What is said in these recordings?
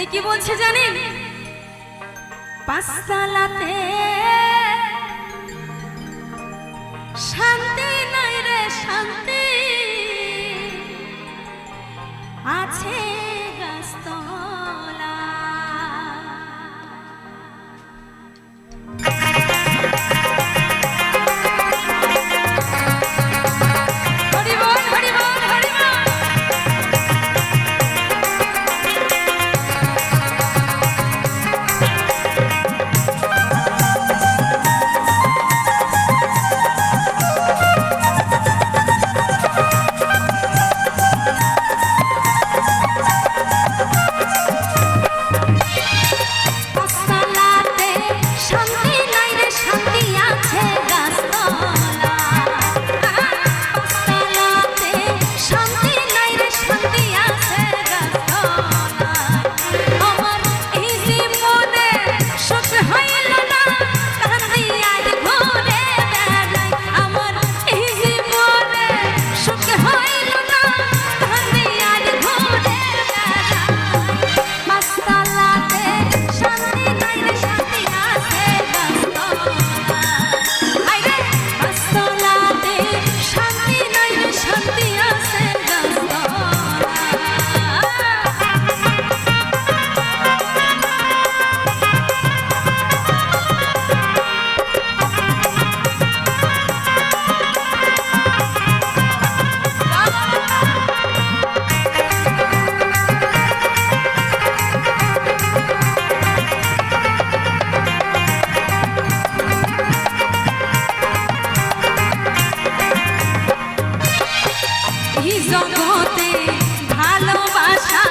তাই কি বলছে জানেন? পাঁচতলাতে শান্তি এই জগতে ভালোবাসা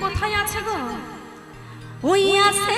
কোথায় আছে গো? ওই আছে